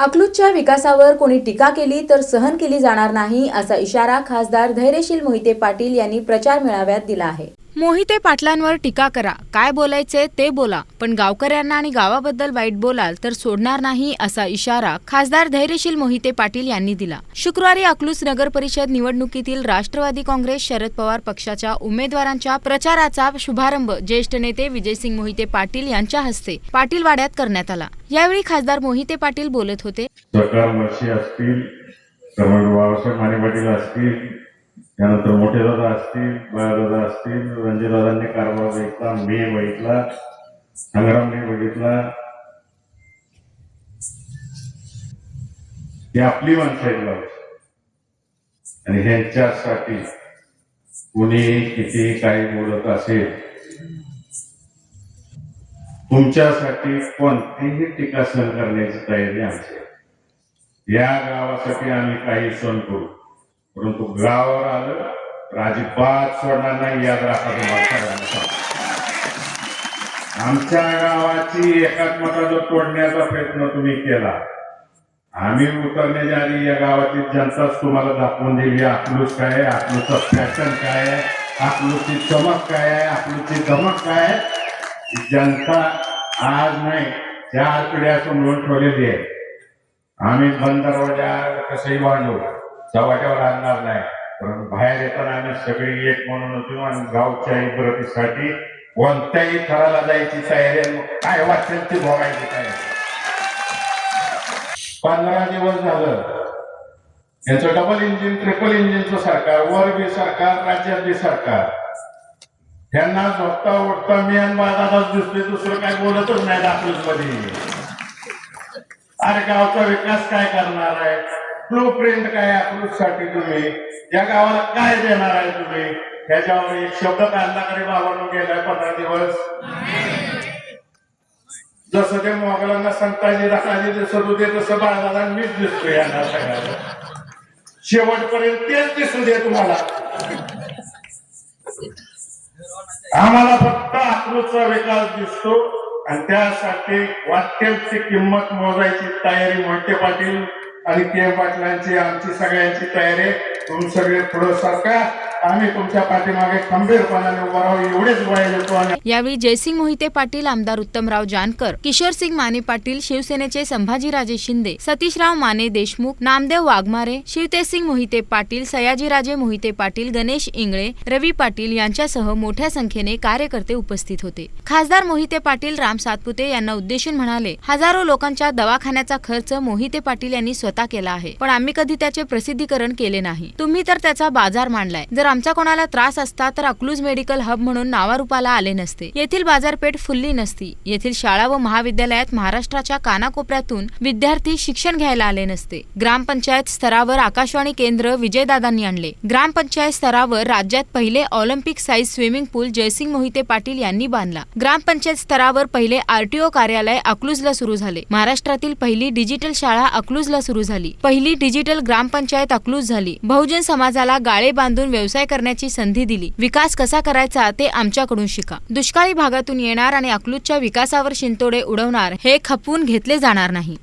अकलूजच्या विकासावर कोणी टीका केली तर सहन केली जाणार नाही असा इशारा खासदार धैर्यशील मोहिते पाटील यांनी प्रचार मेळाव्यात दिला आहे. मोहिते पाटलांवर टीका करा. काय बोलायचे ते बोला. पण गावकऱ्यांना आणि गावाबद्दल वाईट बोलाल तर सोडणार नाही असा इशारा खासदार धैर्यशील मोहिते पाटील यांनी दिला. शुक्रवारी अकलूस नगर परिषद निवडणुकीतील राष्ट्रवादी काँग्रेस शरद पवार पक्षाच्या उमेदवारांच्या प्रचाराचा शुभारंभ ज्येष्ठ नेते विजयसिंग मोहिते पाटील यांच्या हस्ते पाटील वाड्यात करण्यात आला. यावेळी खासदार मोहिते पाटील बोलत होते. असतील त्यानंतर मोठे दादा असतील बाळादादा असतील रणजीदादांनी कारभार बघितला मी बघितला संग्रामने बघितला. ही आपली माणसं आहेत आणि ह्यांच्यासाठी कुणी किती काही बोलत असेल तुमच्यासाठी कोणतीही टीका सहन करण्याची तयारी आमची या गावासाठी आम्ही काही सण करू. परंतु गावावर आलं तर अजिबात सोडणार नाही याद राखा तुम्हाला सगळ्यांना आमच्या गावाची एकात्मता जो तोडण्याचा प्रयत्न तुम्ही केला आम्ही उतरण्याच्या आधी या गावातील जनताच तुम्हाला दाखवून देईल अकलूज काय आहे फॅशन काय आहे अकलूजची चमक काय आहे अकलूजची धमक काय आहे जनता आज नाही चार पिढ्या समोरून ठेवलेली आहे. आम्ही बंद दरवाजा कसंही बांधू चव्हाट्यावर आणणार नाही. पण बाहेर येताना आम्ही सगळी एक म्हणून होतो आणि गावच्या इबरतीसाठी कोणत्याही थराला जायची तयारी मग काय वाटेल ती भोगायची काय पंधरा दिवस झालं. यांचं डबल इंजिन ट्रिपल इंजिनचं सरकार वर बी सरकार राज्यात बी सरकार. त्यांना झोपता उठता मी आणि बाजारात दिसतोय दुसरं काय बोलतच नाही दाखलच मध्ये अरे गावचा विकास काय करणार आहे? ब्लू प्रिंट काय अप्रूव्ह तुम्ही? या गावाला काय देणार आहे तुम्ही? त्याच्यावर एक शब्द काढण्याकडे बाबांनो गेलाय पंधरा दिवस. जसं ते मोगलांना संताजी दाखलाजी दिसत होते तसं बाळाला मीच दिसतोय यांना सगळ्यांना. शेवटपर्यंत तेच दिसू दे तुम्हाला. आम्हाला फक्त आकृतचा विकास दिसतो. आणि त्यासाठी वाक्यांची किंमत मोजायची तयारी मोहिते पाटील. आणि के पाटलांची आमची सगळ्यांची तयारी तुम्ही सगळे पुढं सरकार आम्ही तुमच्या पाठीमागे खंबीरपणाने उभा राहू एवढेच वय देतो आणि यावेळी जयसिंग मोहिते पाटील आमदार उत्तमराव जानकर किशोर सिंग माने पाटील शिवसेनेचे संभाजीराजे शिंदे सतीशराव माने देशमुख नामदेव वाघमारे शिवतेसिंग मोहिते पाटील सयाजीराजे मोहिते पाटील गणेश इंगळे रवी पाटील यांच्यासह मोठ्या संख्येने कार्यकर्ते उपस्थित होते. खासदार मोहिते पाटील राम सातपुते यांना उद्देशून म्हणाले हजारो लोकांच्या दवाखान्याचा खर्च मोहिते पाटील यांनी स्वतः केला आहे पण आम्ही कधी त्याचे प्रसिद्धीकरण केले नाही. तुम्ही तर त्याचा बाजार मांडलाय. जर आमचा कोणाला त्रास असता तर अकलूज मेडिकल हब म्हणून नावारूपाला आले नसते. येथील बाजारपेठ फुलली नसती. येथील शाळा व महाविद्यालयात महाराष्ट्राच्या कानाकोपऱ्यातून विद्यार्थी शिक्षण घ्यायला आले नसते. ग्रामपंचायत स्तरावर आकाशवाणी केंद्र विजयदादांनी आणले. ग्रामपंचायत स्तरावर राज्यात पहिले Olympic size swimming pool Jaysing Mohite Patil यांनी बांधला. ग्रामपंचायत स्तरावर पहिले आरटीओ कार्यालय अकलूजला सुरू झाले. महाराष्ट्रातील पहिली डिजिटल शाळा अकलूजला सुरू झाली. पहिली डिजिटल ग्रामपंचायत अकलूज झाली. बहुजन समाजाला गाळे बांधून व्यवसाय व्यवसाय करण्याची संधी दिली. विकास कसा करायचा ते आमच्याकडून शिका. दुष्काळी भागातून येणार आणि अकलूजच्या विकासावर शिंतोडे उडवणार हे खपवून घेतले जाणार नाही.